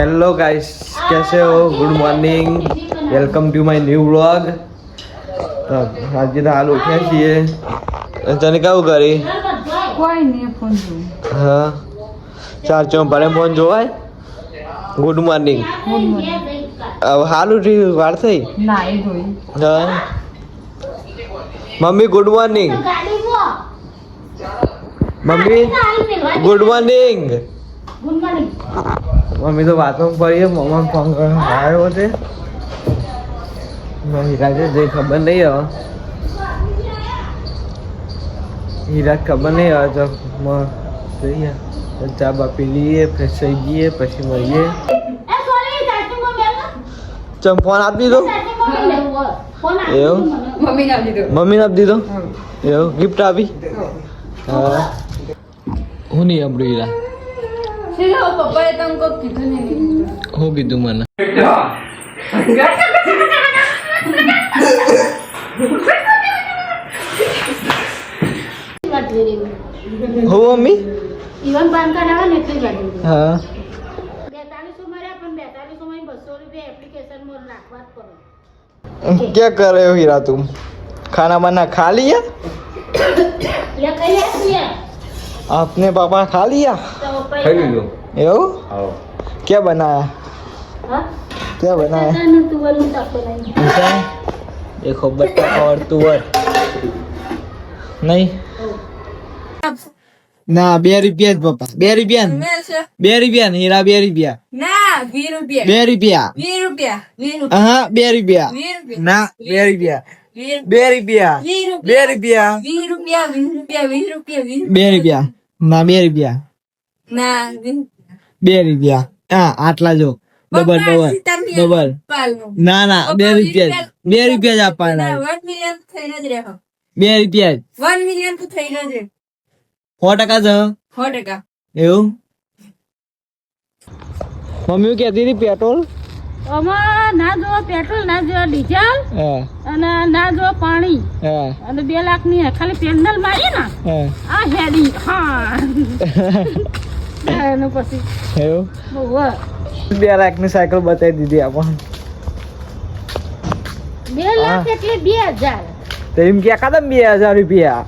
Hello guys कैसे हो good morning welcome to my new vlog આજે તો હાલ ઉઠ્યા છીએ તને કેવું કરી કોઈ નહીં ફોન જોઉં હા ચાર ચોંપાને ફોન જોવાય ગુડ મોર્નિંગ હવે હાલ ઉઠી વાર થઈ ના એ જોઈ હા mummy good morning mummy good morning mummy તો વાતમાં પડી મમ્મા ફોન કર્યો આવ્યો છે. હીરા છે જે ખબર નહીં હવે હીરા ખબર નહીં હવે તો જઈએ. ચા બા પી લઈએ ફ્રેશ થઈ જઈએ પછી મળીએ. ચમ ફોન આપી દીધો? એવું? મમ્મીને આપી દીધો. એવું? ગિફ્ટ આપી? હા. હું. નહીં આપડું હીરા? પપ્પાએ તમ કોક કીધું નહીં હું કીધું મને હું મમ્મી ઇવન પાન કાર્ડ આવે ને એટલી ગાડી હા બેતાલીસો મળ્યા પણ બેતાલીસો માં બસો રૂપિયા એપ્લિકેશનમાં નાખવા જ પડે क्या कर रहे हो हीरा तुम खाना वाना खा लिया એટલે કઈ આપીએ आपने पापा खा लिया તો પૈસા એવું क्या बनाया હા क्या बनाया બટાકાનું તુવેરનું શાક બનાવ્યું. ऐसा देखो बट्टा और तुअर નહીં ના બે રૂપિયા જ પપ્પા બે રૂપિયા ને બે રૂપિયા ને હીરા બે રૂપિયા ના વીસ રૂપિયા બે રૂપિયા વીસ રૂપિયા વીસ રૂપિયા હા બે રૂપિયા વીસ રૂપિયા ના બે રૂપિયા વીસ બે રૂપિયા વીસ બે રૂપિયા વીસ રૂપિયા વીસ રૂપિયા વીસ રૂપિયા વીસ બે રૂપિયા ના બે રૂપિયા ના વીસ બે રૂપિયા. હા આટલા જો. Double double. ડબલ. ના ના બે રૂપિયા જ. બે રૂપિયા જ આપવાના જ. બે રૂપિયા જ. વન મિલિયન તો થઈ જ. સો ટકા છે સો ટકા. એવું? મમ્મી કહેતી હતી પેટ્રોલ? આમાં ના જોવો પેટ્રોલ ના જો ડીઝલ અને ના જો પાણી. અને બે લાખની ખાલી પેન્ડલ મારી ને? આ હેડી હા. એનું પછી. એવું? બે લાખની સાયકલ બતાવી દીધી આપણને. બે લાખ એટલે બે હજાર. તો એમ કે કાદમ બે હજાર રૂપિયા.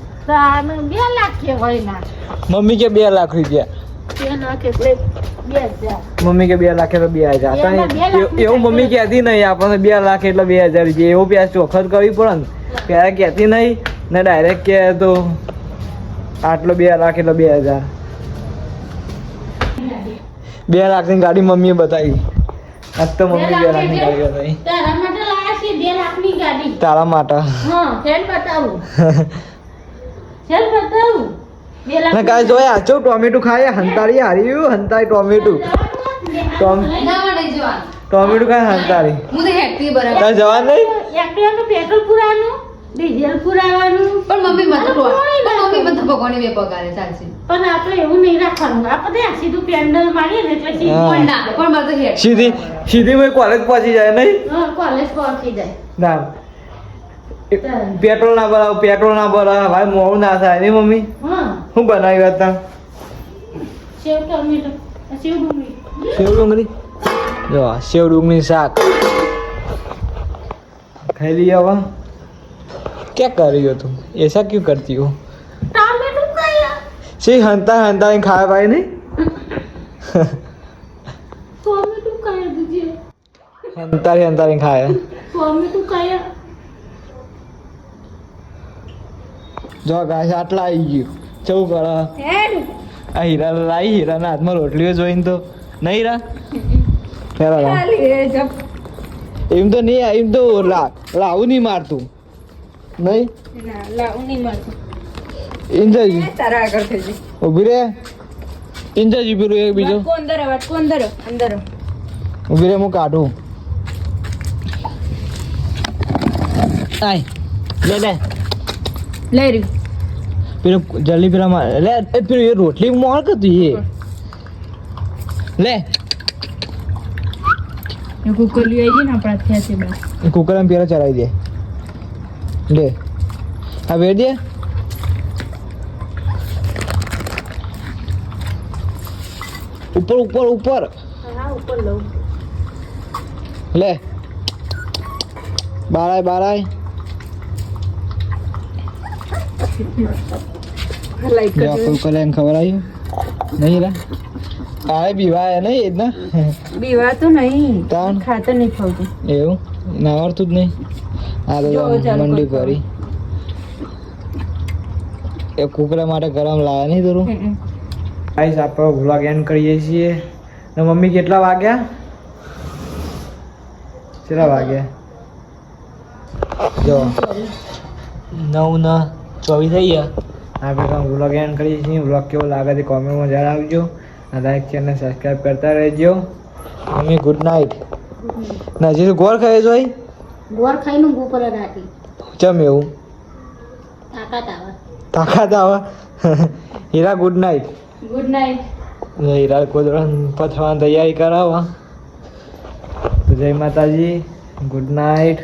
બે લાખ કહેવાય ના. મમ્મી કે બે લાખ રૂપિયા. બે લાખ એટલે મમ્મી કે બે લાખ એટલે બે હજાર. એવું મમ્મી કહેતી નહીં આપણને બે લાખ એટલે બે હજાર રૂપિયા. એવું પ્યાસ ચોખત કરવી પડે ને. ત્યારે કહેતી નહીં ને ડાયરેક્ટ કહે તો આટલો બે લાખ એટલે બે હજાર. બે લાખની ગાડી મમ્મીએ બતાવી. આજ તો મમ્મી બે લાખની ગાડી બતાવી. તારા માટે લાયા છે બે લાખની ગાડી. તારા માટે. હા ફેર બતાવું. ફેર બતાવું. જોયા ચો ટોમેટો ખાય હંતાળી હાર્યું હંતાળી ટોમેટો. ટોમ ટોમેટો ખાય હંતાળી હું તો બરાબર. તારે નહીં? પેટ્રોલ પુરાવાનું ડીઝલ પુરાવાનું? પણ મમ્મી મને તો પણ મમ્મી બે પગારે ચાલશે પણ આપણે એવું નહીં રાખવાનું. આપણે સીધું પેન્ડલ મારીએ ને એટલે સીધું પણ ના પણ મારે તો સીધી સીધી મેં કોલેજ પહોંચી જાય નહીં? હા, કોલેજ પહોંચી જાય. ના. પેટ્રોલ ના ભરાવ પેટ્રોલ ના ભરાવ. ભાઈ મોડું ના થાય ને મમ્મી? હા. શું બનાવ્યું હતા સેવ ટમેટો સેવ ડુંગળી. સેવ ડુંગળી? જો સેવ ડુંગળી શાક. ખાઈ લઈએ હવે. क्या कर रही हो तुम ऐसा क्यों करती हो ટામેટું કયા सी हंता हंता खाए भाई नहीं ટોમેટું કયા દીજે हंता हंता खाए ટોમેટું કયા જો ગાય આટલા આવી ગયું ચૌ કરે હેડ આ હીરા લાવી હીરાના હાથમાં રોટલીઓ જોઈને તો નહીં હીરા પેલા લાવ. ખાલી એ જપ. એમ તો નહીં એમ તો લા લાવું નહીં મારતું નહીં? ના, લાવું નહીં મળતું. એમ જ તારા આગળ થઈ જઈ. ઊભી રે. એમ જ ઊભી એક બીજો. અંદર, વાટકો અંદર, અંદર. ઊભી રે હું કાઢું. આય લે. પેલો જલ્દી પેલા મારે લે પેલું એ રોટલી મોળ કતું એ. લે. કુકર લઈ આવી ને આપણા છે બસ. એ કુકરમાં પેલા ચડાવી દે. લે. વેર દે. ઉપર ઉપર ઉપર. લે. બારાય બારાય. ખબર આવ્યું નહીં રે કાલે બીવાય નહીં એ ના. બીવા તો નહીં. ખાતર નહીં ખાવતું એવું? ના આવડતું જ નહીં. આ જો મંડી ભરી. એ કુકરા માટે ગરમ લાવે નહીં થોડું ગાઈસ આપણે વ્લોગ એન્ડ કરીએ છીએ. ને મમ્મી કેટલા વાગ્યા? કેટલા વાગ્યા? જો. નવ ને ચોવીસ થઈ ગયા. આપણે કામ વ્લોગ એન્ડ કરીએ છીએ. વ્લોગ કેવો લાગે છે કોમેન્ટમાં જણાવજો. લાઈક ચેનલ સબસ્ક્રાઈબ કરતા રહેજો. મમ્મી ગુડ નાઇટ ના હજી ગોળ ખાઈ જોઈ ગોળ ખાઈને ઊંઘ ઉપર રાખી ચમ એવું? તાકાત આવે. તાકાત આવે? Hira good night good night Hira કોદરણ પથવાની તૈયારી કરાવવા જય માતાજી ગુડ નાઇટ